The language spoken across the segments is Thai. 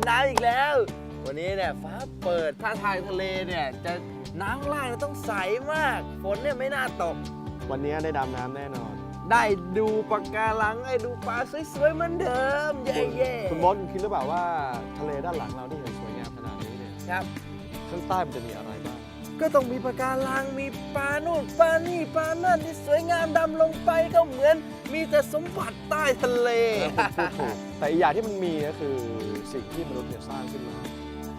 ำน้ำอีกแล้ว วันนี้เนี่ยฟ้าเปิดท่าทางทะเลเนี่ยจะน้ำข้างล่างเนี่ยต้องใสมาก ฝนเนี่ยไม่น่าตก วันนี้ได้ดำน้ำแน่นอน ได้ดูปะการังไอ้ดูปลาสวยๆเหมือนเดิม เย้เย่คุณบอสคุณคิดหรือเปล่าว่าทะเลด้านหลังเราที่เห็นสวยงามขนาดนี้เนี่ยครับ ข้างใต้มันจะมีอะไรบ้าง ก็ต้องมีปะการังมีปลาโน่นปลานี่ปลานั่นที่สวยงามดำลงไปก็เหมือน มีแต่สมบัติใต้ทะเล พูดถูกแต่อีกอย่างที่มันมีก็คือสิ่งที่มนุษย์เนี่ยสร้างขึ้นมา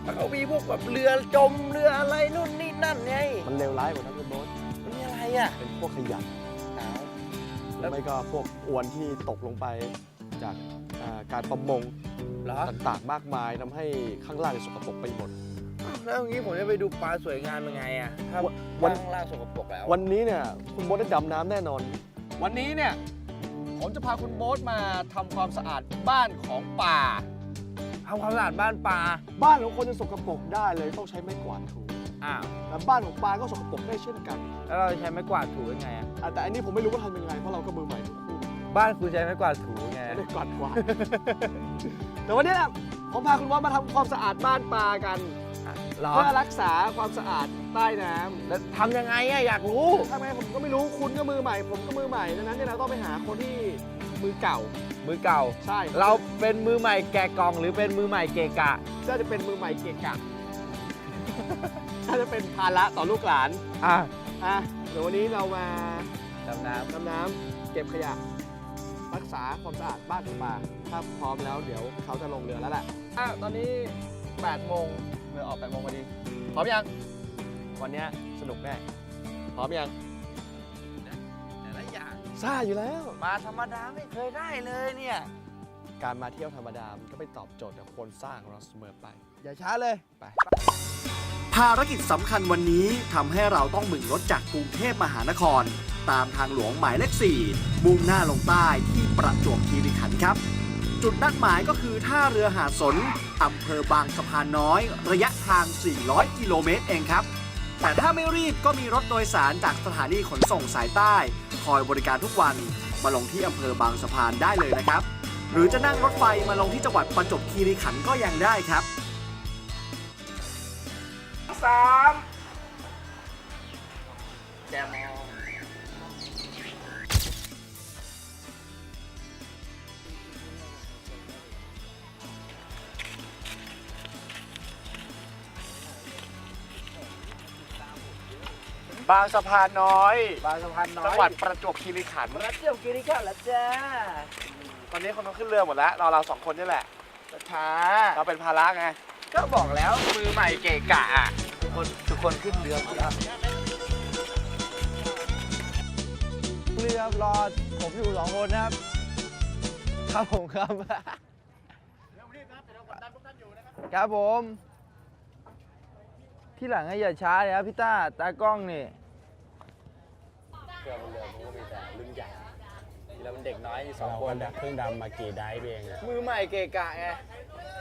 มันก็มีพวกแบบเรือจมเรืออะไรนู่นนี่นั่นไงมันเลวร้ายกว่านั้นคุณบอสมันมีอะไรอะเป็นพวกขยะอ้าวหรือไม่ก็พวกอวนที่ตกลงไปจากอ่าการประมงเหรอ ต่างๆมากมายทำให้ข้างล่างเนี่ยสกปรกไปหมด แล้วอย่างนี้ผมจะไปดูปลาสวยงามยังไงอะถ้าวันวันข้างล่างสกปรกแล้ววันนี้เนี่ยคุณโบ๊ทได้ดำน้ำแน่นอน วันนี้เนี่ยผมจะพาคุณโบ๊ทมาทำความสะอาดบ้านของป่า ทำความสะอาดบ้านปลาบ้านของคนจะสกปรกได้เลยต้องใช้ไม้กวาดถูอ้าวแต่บ้านของปลาก็สกปรกได้เช่นกันแล้วเราจะใช้ไม้กวาดถูยังไงอะอะแต่อันนี้ผมไม่รู้ว่าทำยังไงเพราะเราก็มือใหม่ทั้งคู่บ้านคุณใช้ไม้กวาดถูไงไม่ได้กวาดกวาดแต่วันนี้นะผมพาคุณบอสมาทำความสะอาดบ้านปลากัน เหรอเพื่อรักษาความสะอาดใต้น้ำ แล้วทำยังไงอะอยากรู้ ทำไมผมก็ไม่รู้คุณก็มือใหม่ ผมก็มือใหม่ดังนั้นเนี่ยเราต้องไปหาคนที่มือเก่า มือเก่า ใช่เราเป็นมือใหม่แกะกล่องหรือเป็นมือใหม่เกะกะน่าจะเป็นมือใหม่เกะกะ น่าจะเป็นภาระต่อลูกหลานอะอะเดี๋ยววันนี้เรามาดำน้ดำน้ำเก็บขยะ รักษาความสะอาดบ้านของปลาถ้าพร้อมแล้วเดี๋ยวเขาจะลงเรือแล้วแหละอะตอนนี้8โมง เรือออก8โมงพอดี พร้อมยัง วันเนี้ยสนุกแน่ พร้อมยังำแต่ละอย่างซ่าอยู่แล้ว มาธรรมดาไม่เคยได้เลยเนี่ย การมาเที่ยวธรรมดา มันก็ไม่ตอบโจทย์กับคนสร้างของเราเสมอไป อย่าช้าเลยไป ภารกิจสำคัญวันนี้ทำให้เราต้องบึงรถจากกรุงเทพมหานคร ตามทางหลวงหมายเลข4มุ่งหน้าลงใต้ที่ประจวบคีรีขันธ์ครับ จุดนัดหมายก็คือท่าเรือหาดสนอำเภอบางสะพานน้อย ระยะทาง 400 กิโลเมตรเองครับ แต่ถ้าไม่รีบก็มีรถโดยสารจากสถานีขนส่งสายใต้ คอยบริการทุกวันมาลงที่อำเภอบางสะพานได้เลยนะครับ หรือจะนั่งรถไฟมาลงที่จังหวัดประจวบคีรีขันธ์ก็ยังได้ครับสามแกม บางสะพานน้อย บางสะพานน้อยจังหวัดประจวบคีรีขันธ์รัชเจียวกิริขันธ์ละจ้าตอนนี้คนต้องขึ้นเรือหมดแล้วรอเราสองคนนี่แหละช้าเราเป็นภาระไง ก็บอกแล้วมือใหม่เกะกะอะทุกคนทุกคนขึ้นเรือหมดแล้วเรือรอผมอยู่สองคนนะครับ ครับผมครับครับผม ที่หลังให้อย่าช้าเลยครับพี่ต้าตากล้องนี่เรือเรือมันก็มีแต่รุ่นใหญ่แล้วมันเด็กน้อยอยู่สองคนเพิ่งดำมากี่ไดฟ์เองอะมือใหม่เกะกะไง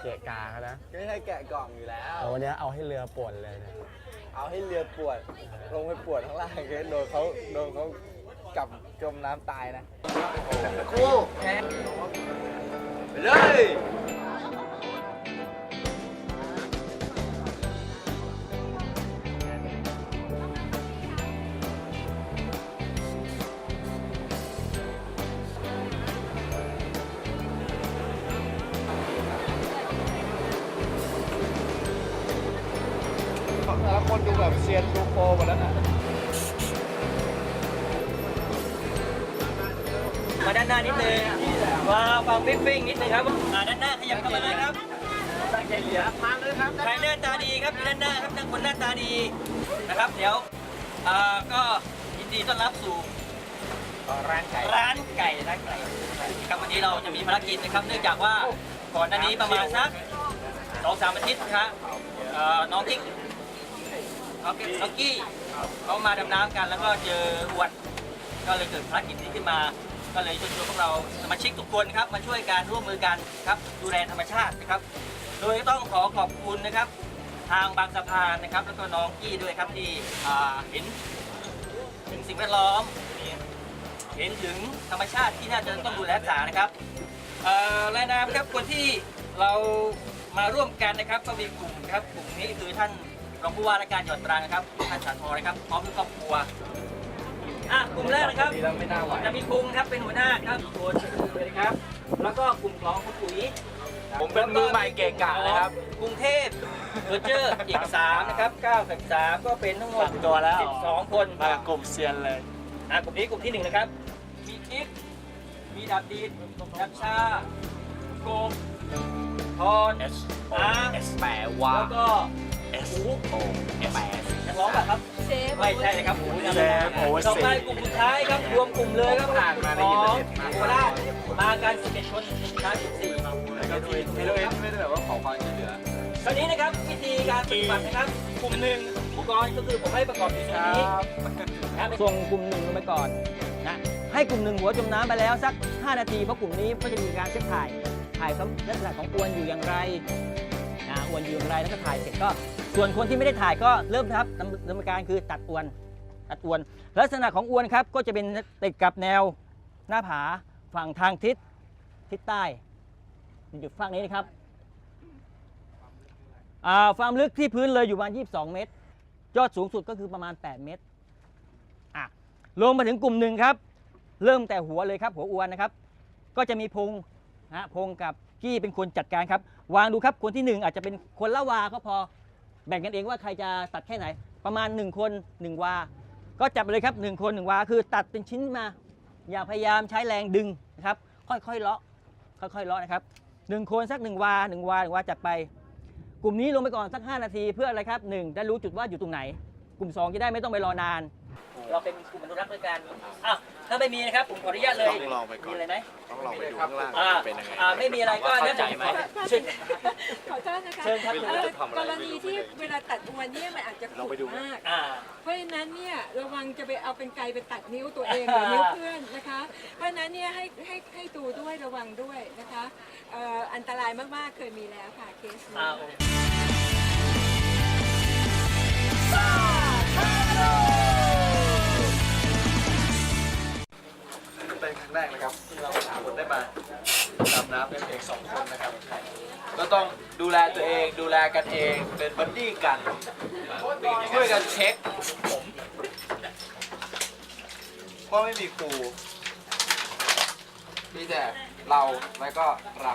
เกะกาเขานะไม่ใช่แกะกล่องอยู่แล้ว แต่วันนี้เอาให้เรือป่วนเลยนะเอาให้เรือปวด ลงไปปวดข้างล่างเลยโดนเขาโดนเขากลับจมน้ำตายนะคู่แพ้เลย แต่ละคนดูแบบเซียนดูโปรหมดแล้วนะมาด้านหน้านิดนึงมาฟังฟิ้งฟิ้งนิดนึงครับอ่าด้านหน้าขยับเข้ามาเลยครับตั้งใจเหลือมาเลยครับใครหน้าตาดีครับด้านหน้าครับทั้งคนหน้าตาดีนะครับ เดี๋ยวอ่าก็ยินดีต้อนรับสู่ร้านไก่ร้านไก่ร้านไก่ครับวันนี้เราจะมีภารกิจนะครับ เนื่องจากว่าก่อนหน้านี้ประมาณสักสองสามอาทิตย์ครับเอ่อน้องกิ๊ก น้องกิ๊กน้องกี้เขามาดำน้ำกันแล้วก็เจออวด ก็เลยเกิดภารกิจนี้ขึ้นมา ก็เลยชวนชวนพวกเราสมาชิกทุกคนครับ มาช่วยกันร่วมมือกันครับดูแลธรรมชาตินะครับ โดยต้องขอขอบคุณนะครับ ทางบางสะพานนะครับ แล้วก็น้องกี้ด้วยครับที่อ่าเห็นถึงสิ่งแวดล้อม เห็นถึงธรรมชาติที่น่าจะต้องดูแลรักษานะครับเอ่อรายนามครับคนที่เรามาร่วมกันนะครับก็มีกลุ่มครับกลุ่มนี้คือท่าน รองผู้ว่าราชการจังหวัดตรังนะครับท่านสาธรนะครับพร้อมด้วยครอบครัวอะกลุ่มแรกนะครับจะมีคุงครับเป็นหัวหน้าครับตัวเลยครับ แล้วก็กลุ่มของคุณปุ๋ยผมเป็นมือใหม่เกะกะเลยครับ กรุงเทพเวอร์เจอร์อีก3นะครับ9กับ3ก็เป็นทั้งหมดตัวแล้ว12คนมากับกลุ่มเซียนเลยอะกลุ่มนี้กลุ่มที่หนึ่งนะครับ มีกิฟมีดับดีดดับชาโกมทอนอาร์ S แปลว่าแล้วก็ S O S ไม่ใช่เลยครับเซฟโอเวอร์ซีต่อไปกลุ่มสุดท้ายครับรวมกลุ่มเลยครับผ่านมาได้ขยินอแต่งเด็ดมากโคราชมากัน11คนช้า14ไม่รู้ไม่ได้แบบว่าขอความช่วยเหลือ คราวนี้นะครับวิธีการปฏิบัตินะครับกลุ่มหนึ่งอุปกรณ์ก็คือผมให้ประกอบอยู่ตรงนี้นะส่งกลุ่มหนึ่งลงไปก่อนนะให้กลุ่มหนึ่งหัวจมน้ำไปแล้วสัก 5 นาที เพราะกลุ่มนี้ก็จะมีการเช็คถ่าย ถ่ายครับลักษณะของอวนอยู่อย่างไร นะอวนอยู่อย่างไรแล้วก็ถ่ายเสร็จก็ ส่วนคนที่ไม่ได้ถ่ายก็เริ่มครับดำดำเนินการคือตัดอวน ตัดอวน ลักษณะของอวนครับก็จะเป็นติดกับแนวหน้าผาฝั่งทางทิศทิศใต้อยู่ฝั่งนี้นะครับอ่าความลึกที่พื้นเลยอยู่ประมาณ 22 เมตร ยอดสูงสุดก็คือประมาณ 8 เมตรอะลงมาถึงกลุ่มหนึ่งครับ เริ่มแต่หัวเลยครับ หัวอวนนะครับ ก็จะมีพงนะพงกับกี้เป็นคนจัดการครับ วางดูครับคนที่หนึ่งอาจจะเป็นคนละวาก็พอ แบ่งกันเองว่าใครจะตัดแค่ไหน ประมาณ 1 คน 1 วา ก็จับไปเลยครับ 1 คน 1 วา คือตัดเป็นชิ้นมา อย่าพยายามใช้แรงดึงนะครับ ค่อยๆเลาะ ค่อยๆเลาะนะครับหนึ่งคนสัก 1 วา 1 วาหนึ่งวาจับไป กลุ่มนี้ลงไปก่อนสัก 5 นาทีเพื่ออะไรครับ 1 ได้รู้จุดว่าอยู่ตรงไหน กลุ่ม 2 จะได้ไม่ต้องไปรอนาน เราเป็นกลุ่มอนุรักษ์ด้วยกันอ้าวถ้าไม่มีนะครับผมขออนุญาตเลยต้องลองไปก่อน มีอะไรไหมต้องลองไปดูข้างล่างอ่าเป็นยังไง อ่าไม่มีอะไรก็เข้าใจไหมเชิญขอโทษนะคะเชิญครับ เอ่อกรณีที่เวลาตัดอวนเนี่ยมันอาจจะขรุดมาก อ่า เพราะฉะนั้นเนี่ยระวังจะไปเอาเป็นไกลไปตัดนิ้วตัวเองหรือนิ้วเพื่อนนะคะ เพราะฉะนั้นเนี่ยให้ให้ให้ดูด้วยระวังด้วยนะคะเอ่ออันตรายมากๆเคยมีแล้วค่ะเคสนี้ อ่า เป็นครั้งแรกนะครับที่เราสามคนได้มาดำน้ำเป็นเองสองคนนะครับ ก็ต้องดูแลตัวเองดูแลกันเองเป็นบัดดี้กันช่วยกันเช็คผมเพราะไม่มีครูมีแต่เราและก็เรา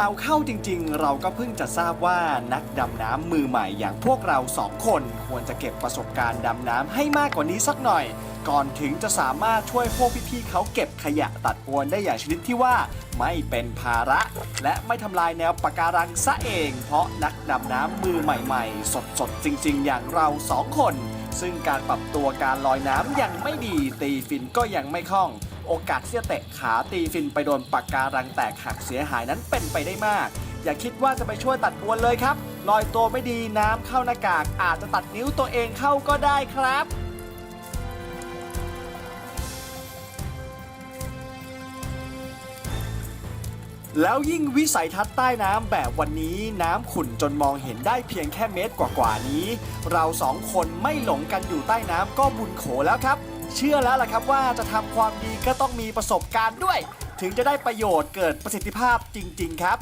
เอาเข้าจริงๆ เราก็เพิ่งจะทราบว่านักดำน้ำมือใหม่อย่างพวกเราสองคนควรจะเก็บประสบการณ์ดำน้ำให้มากกว่านี้สักหน่อย ก่อนถึงจะสามารถช่วยพวกพี่ๆเขาเก็บขยะตัดอวนได้อย่างชนิดที่ว่า ไม่เป็นภาระ และไม่ทำลายแนวปะการังซะเอง เพราะนักดำน้ำมือใหม่ๆ สดๆจริง ๆ อย่างเราสองคน ซึ่งการปรับตัวการลอยน้ำยังไม่ดีตีฟินก็ยังไม่คล่อง โอกาสที่จะเตะขาตีฟินไปโดนปากการังแตกหักเสียหายนั้นเป็นไปได้มาก อย่าคิดว่าจะไปช่วยตัดอวนเลยครับลอยตัวไม่ดีน้ำเข้าหน้ากากอาจจะตัดนิ้วตัวเองเข้าก็ได้ครับแล้วยิ่งวิสัยทัศน์ใต้น้ำแบบวันนี้น้ำขุ่นจนมองเห็นได้เพียงแค่เมตรกว่าๆนี้ เราสองคนไม่หลงกันอยู่ใต้น้ำก็บุญโขแล้วครับ เชื่อแล้วล่ะครับว่าจะทำความดีก็ต้องมีประสบการณ์ด้วย ถึงจะได้ประโยชน์เกิดประสิทธิภาพจริง ๆ ครับ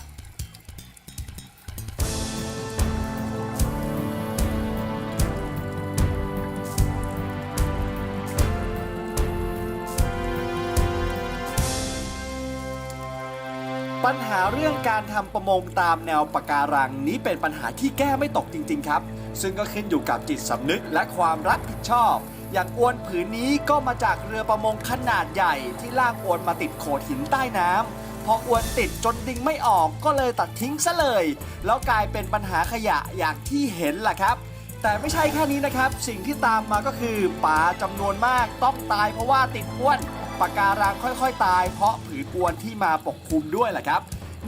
ปัญหาเรื่องการทำประมงตามแนวปะการังนี้เป็นปัญหาที่แก้ไม่ตกจริง ๆ ครับ ซึ่งก็ขึ้นอยู่กับจิตสำนึกและความรับผิดชอบ อย่างอวนผืนนี้ก็มาจากเรือประมงขนาดใหญ่ที่ลากอวนมาติดโขดหินใต้น้ำพออวนติดจนดึงไม่ออกก็เลยตัดทิ้งซะเลย แล้วกลายเป็นปัญหาขยะอย่างที่เห็นล่ะครับ แต่ไม่ใช่แค่นี้นะครับ สิ่งที่ตามมาก็คือปลาจำนวนมากต้องตายเพราะว่าติดอ้วนปะการังค่อยๆ ตาย เพราะผืนอวนที่มาปกคลุมด้วยแหละครับ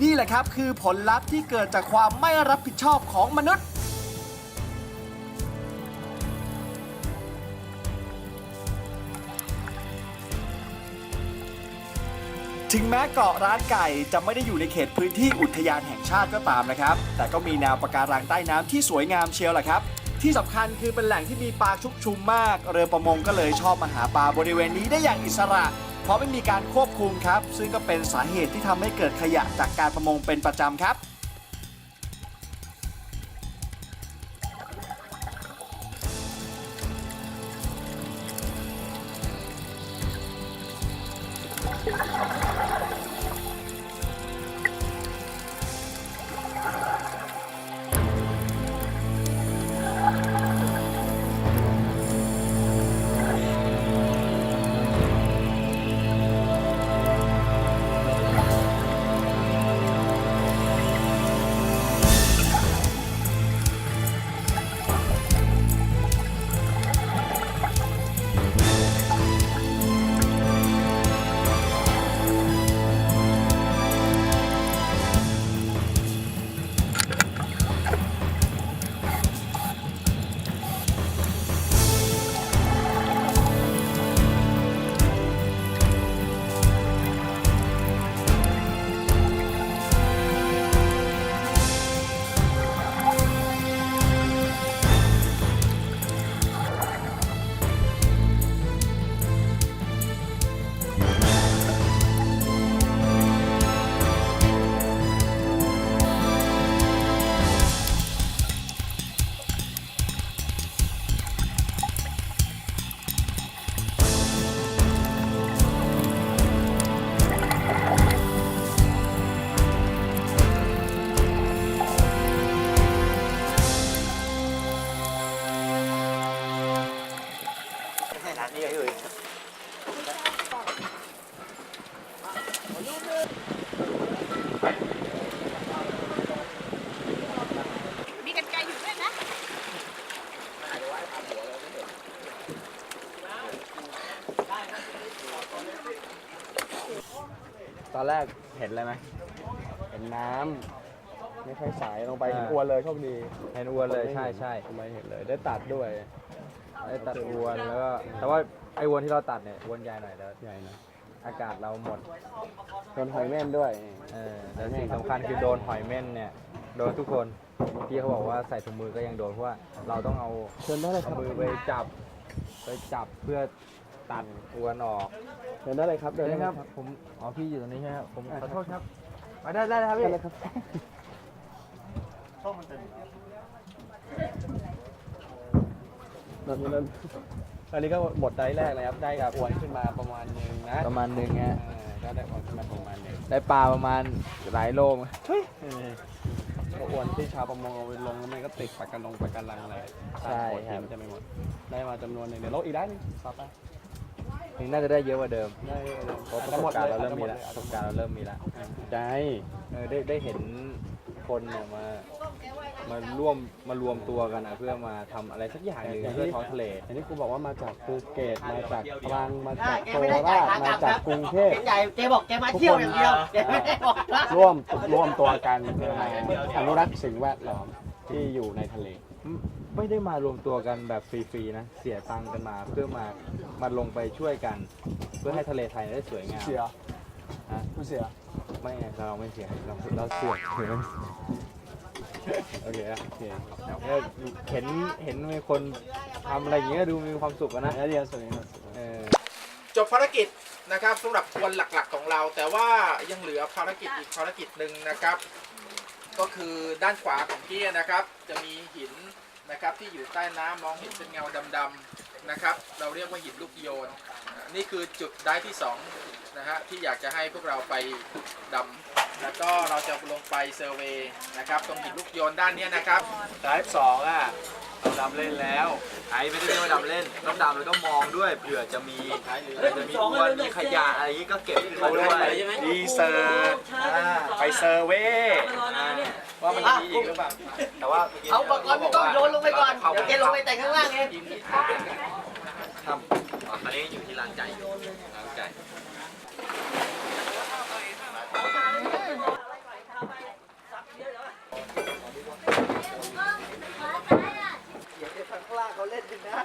นี่แหละครับคือผลลัพธ์ที่เกิดจากความไม่รับผิดชอบของมนุษย์ ถึงแม้เกาะร้านไก่จะไม่ได้อยู่ในเขตพื้นที่อุทยานแห่งชาติก็ตามนะครับ แต่ก็มีแนวปะการังใต้น้ำที่สวยงามเชียวแหละครับ ที่สำคัญคือเป็นแหล่งที่มีปลาชุกชุมมาก เรือประมงก็เลยชอบมาหาปลาบริเวณนี้ได้อย่างอิสระ เพราะไม่มีการควบคุมครับ ซึ่งก็เป็นสาเหตุที่ทำให้เกิดขยะจากการประมงเป็นประจำครับ เห็นอะไรไหมเห็นน้ำไม่ค่อยใสลงไปเห็นอ่าอวนเลยโชคดีเห็นอวนเลยใช่ใช่ทำไมเห็นเลย ได้ตัดด้วยได้ตัดอวนแล้วก็แต่ว่าไอ้อวนที่เราตัดเนี่ยอวนใหญ่หน่อยแล้วใหญ่นะอากาศเราหมดโดนหอยแม่นด้วย เออแต่สิ่งสำคัญคือโดนหอยเม่นเนี่ยโดนทุกคนพี่เขาบอกว่าใส่ถุงมือก็ยังโดนเพราะว่าเราต้องเอาเชิญได้เลยคเอารับมือไปจับไปจับเพื่อ ตัดอวนออกเชิญได้เลยครับเดินได้นะเลยคครัรับบผมอ๋อพี่อยู่ตรงนี้ใช่ไหมครับผมอ่าขอโทษครับไปได้ได้ครับได้พี่เลยครับนั่นนั่นอันนี้ก็หมดได้แรกเลยครับได้กับอวนขึ้นมาประมาณหนึงนะประมาณหนึ่งฮะเออก็ได้อวนขึ้นมาประมาณหนึงได้ปลาประมาณหลายโลมเออก็อวนที่ชาวประมงเอาไปลงแล้วมันก็ติดปากกันลงปากกันลังอะไรใช่โขดคหิรับนจะไม่หมดได้มาจำนวนหนึ่งเดี๋ยวลดอีกได้นึงต่อไป ถึงน่าจะได้เยอะกว่าเดิมได้เพราะประสบการณ์เราเริ่มมีแล้วประสบการณ์เราเริ่มมีแล้วใจเออได้ได้เห็นคนเนี่ยมามาร่วมมารวมตัวกันอะเพื่อมาทำอะไรสักอย่างหนึ่งเพื่อท้องทะเล อันนี้กูบอกว่ามาจากภูเก็ตมาจากตรังมาจากโคราชมาจากกรุงเทพใหญ่เจ๊บอกเจ๊มาเที่ยวอย่างเดียวเจ๊ไม่ได้บอกว่าร่วมร่วมตัวกันเพื่อมาอนุรักษ์สิ่งแวดล้อมที่อยู่ในทะเล ไม่ได้มารวมตัวกันแบบฟรีๆนะ เสียตังค์กันมาเพื่อมา มาลงไปช่วยกัน เพื่อให้ทะเลไทยได้สวยงามเสียฮะกูเสียไม่เราไม่เสียเราเราเสียเสียโอเคอะโอเคเออเห็นเห็นมีคนทำอะไรอย่างเงี้ยดูมีความสุขอะนะแล้วเดียวสวยงามเออจบภารกิจนะครับสำหรับวันหลักๆของเรา แต่ว่ายังเหลือภารกิจอีกภารกิจหนึ่งนะครับ ก็คือด้านขวาของกี้นะครับ จะมีหินนะครับที่อยู่ใต้น้ำมองเห็นเป็นเงาดำๆ นะครับ เราเรียกว่าหินลูกโยน นี่คือจุดได้ที่สองนะฮะที่อยากจะให้พวกเราไปดำแล้วก็เราจะลงไปเซอร์เวย์นะครับ ตรงหินลูกโยนด้านเนี้ยนะครับไดฟ์สองอะเราดำเล่นแล้วไอ้ไม่ได้เรียกว่าดำเล่นต้องดำแล้วก็มองด้วยเผื่อจะมีเผื่อจะมีอวนมีขยะอะไรอย่างนี้ก็เก็บขึ้นมาด้วยรีเสิร์ชอ่าไปเซอร์เวย์อ่า ว่ามันมีอีกหรือเปล่าแต่ว่ามื่เอาอุปกรณ์ไม่ต้องโยนลงไปก่อน เดี๋ยวแกลงไปแต่ข้างล่างเองทำอันนี้อยู่ที่ร้านไก่ร้านไก่ข้างล่างเขาเล่นจริงนะ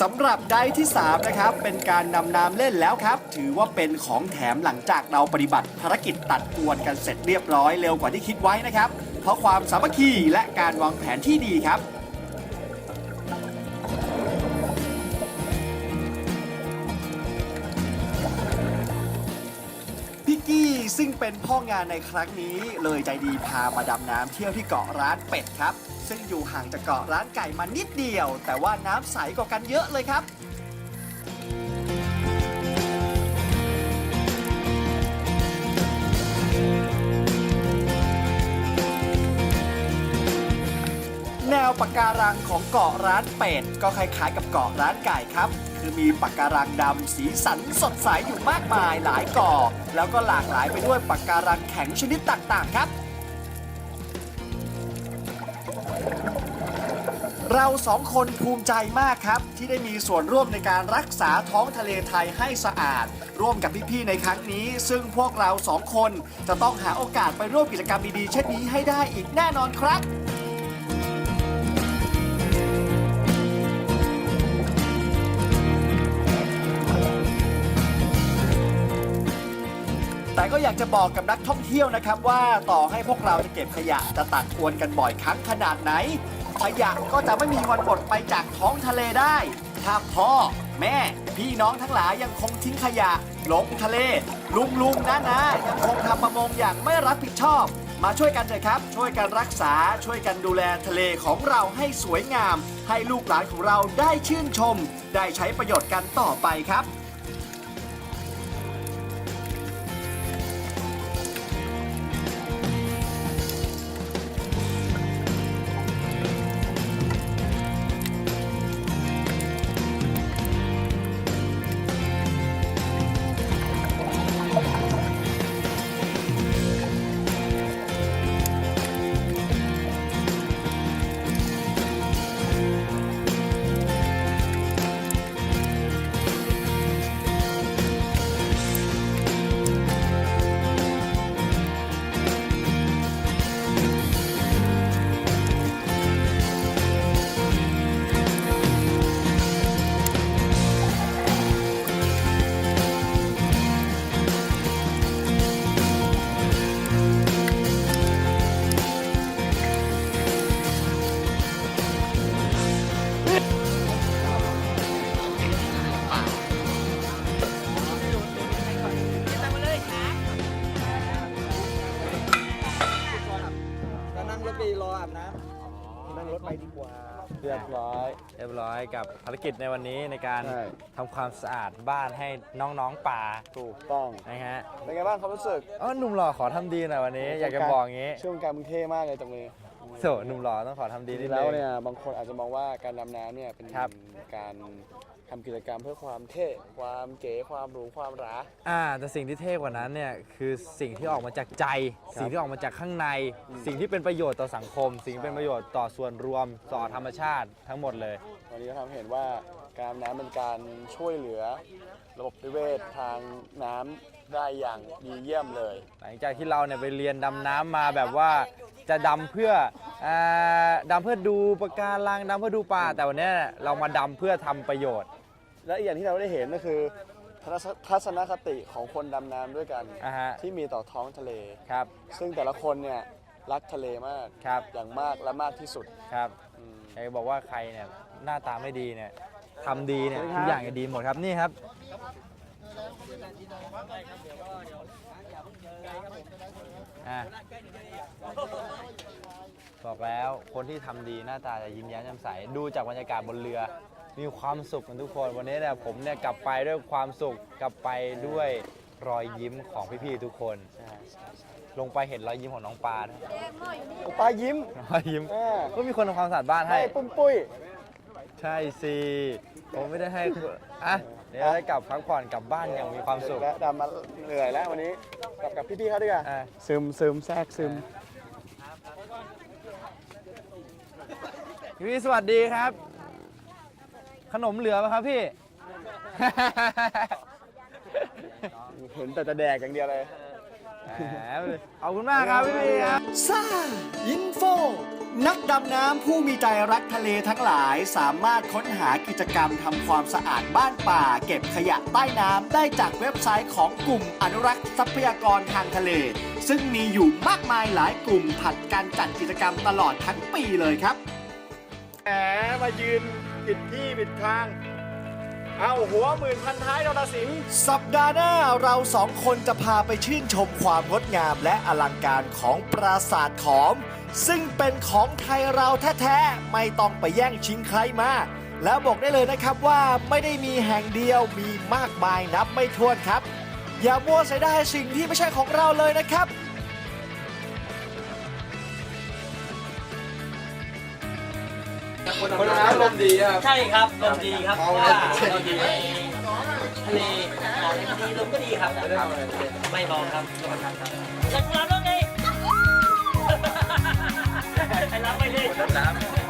สำหรับได้ที่ 3 นะครับ เป็นการนำน้ำเล่นแล้วครับ ถือว่าเป็นของแถมหลังจากเราปฏิบัติภารกิจตัดกวนกันเสร็จเรียบร้อยเร็วกว่าที่คิดไว้นะครับ เพราะความสามัคคีและการวางแผนที่ดีครับ ซึ่งเป็นพ่องานในครั้งนี้ เลยใจดีพามาดำน้ำเที่ยวที่เกาะร้านเป็ดครับ ซึ่งอยู่ห่างจากเกาะร้านไก่มานิดเดียว แต่ว่าน้ำใสกว่ากันเยอะเลยครับ แนวปะการังของเกาะร้านเป็ดก็คล้ายๆกับเกาะร้านไก่ครับ คือมีปะการังดำสีสันสดใสอยู่มากมายหลายเกาะแล้วก็หลากหลายไปด้วยปะการังแข็งชนิดต่างๆครับ เราสองคนภูมิใจมากครับ ที่ได้มีส่วนร่วมในการรักษาท้องทะเลไทยให้สะอาด ร่วมกับพี่ๆในครั้งนี้ ซึ่งพวกเราสองคนจะต้องหาโอกาสไปร่วมกิจกรรมดีๆเช่นนี้ให้ได้อีกแน่นอนครับ แต่ก็อยากจะบอกกับนักท่องเที่ยวนะครับ ว่าต่อให้พวกเราจะเก็บขยะจะตักอวนกันบ่อยครั้งขนาดไหน ขยะก็จะไม่มีวันหมดไปจากท้องทะเลได้ ถ้าพ่อ แม่ พี่น้องทั้งหลายยังคงทิ้งขยะลงทะเล ลุงลุงนะนะยังคงทำประมงอย่างไม่รับผิดชอบ มาช่วยกันเถอะครับ ช่วยกันรักษาช่วยกันดูแลทะเลของเราให้สวยงาม ให้ลูกหลานของเราได้ชื่นชม ได้ใช้ประโยชน์กันต่อไปครับ กับภารกิจในวันนี้ในการใช่ ทำความสะอาดบ้านให้น้องๆป่าถูกต้อง นะฮะเป็นไงบ้างความรู้สึกอ๋อหนุ่มหล่อขอทำดีหน่อยวันนี้ อยากจะบอกอย่างงี้ช่วงการมึงเท่มากเลยจังเลยโถหนุ่มหล่อต้องขอทำดีจนิริดงๆนึแล้วง เนี่ยบางคนอาจจะมองว่าการดำน้ำเนี่ยเป็นครับการ ทำกิจกรรมเพื่อความเท่ความเก๋ความหรูความหรา อ่าแต่สิ่งที่เท่กว่านั้นเนี่ยคือสิ่งที่ออกมาจากใจครับสิ่งที่ออกมาจากข้างใน สิ่งที่เป็นประโยชน์ต่อสังคม สิ่งที่เป็นประโยชน์ต่อส่วนรวมต่อธรรมชาติทั้งหมดเลย วันนี้ก็ทำให้เห็นว่าการดำน้ำเป็นการช่วยเหลือ ระบบนิเวศทางน้ำได้อย่างดีเยี่ยมเลย หลังจากที่เราเนี่ยไปเรียนดำน้ำมาแบบว่าจะดำเพื่ออ่าดำเพื่อดูปะการังดำเพื่อดูปลาแต่วันเนี้ยเรามาดำเพื่อทำประโยชน์ และอีกอย่างที่เราได้เห็นก็คือทัศทัศนคติของคนดำน้ำด้วยกัน อ่าฮะ ที่มีต่อท้องทะเล ครับ ซึ่งแต่ละคนเนี่ยรักทะเลมากครับ อย่างมากและมากที่สุดครับอืมอยากจะบอกว่าใครเนี่ยหน้าตาไม่ดีเนี่ยทำดีเนี่ยสวัสดีครับทุกอย่างจะดีหมดครับนี่ครับ อะบอกแล้วคนที่ทำดีหน้าตาจะยิ้มแย้มแจ่มใสดูจากบรรยากาศบนเรือ มีความสุขกันทุกคนวันนี้เนี่ยผมเนี่ยกลับไปด้วยความสุขกลับไปด้วยรอยยิ้มของพี่ๆทุกคน ลงไปเห็นรอยยิ้มของน้องปลาด้วยปลายิ้มรอยยิ้มอ่าก็มีคนทำความสะอาดบ้านให้ ให้ปุ้มปุ้ย ใช่สิผมไม่ได้ให้คุณอะเดี๋ยวได้กลับพักผ่อนกลับบ้านอย่างมีความสุข และดำมาเหนื่อยแล้ววันนี้กลับกับพี่ๆเขาดีกว่าอะซึมซึมแทรกซึม พี่สวัสดีครับ ขนมเหลือไหมครับพี่ เห็นแต่จะแดกอย่างเดียวเลย แหมขอบคุณมากครับพี่พี่ครับ ซ่าอินโฟ นักดำน้ำผู้มีใจรักทะเลทั้งหลายสามารถค้นหากิจกรรมทำความสะอาดบ้านป่า เก็บขยะใต้น้ำได้จากเว็บไซต์ของกลุ่มอนุรักษ์ทรัพยากรทางทะเล ซึ่งมีอยู่มากมายหลายกลุ่มผัดการจัดกิจกรรมตลอดทั้งปีเลยครับ แหมมายืน ผิดที่ผิดทาง เอาหัวหมื่นพันท้ายนรสิงห์สัปดาห์หน้าเราสองคนจะพาไปชื่นชมความงดงามและอลังการของปราสาทขอม ซึ่งเป็นของไทยเราแท้ๆ ไม่ต้องไปแย่งชิงใครมาแล้วบอกได้เลยนะครับว่าไม่ได้มีแห่งเดียวมีมากมายนับไม่ถ้วนครับ อย่ามัวเสียดายสิ่งที่ไม่ใช่ของเราเลยนะครับ คนน้ำลมดีครับ ใช่ครับลมดีครับเพราะว่าเราอยู่ในทะเลอากาศดีลมก็ดีครับ ไม่มองครับลมครับจะรับแล้วไงใครรับไปเลยน้ำ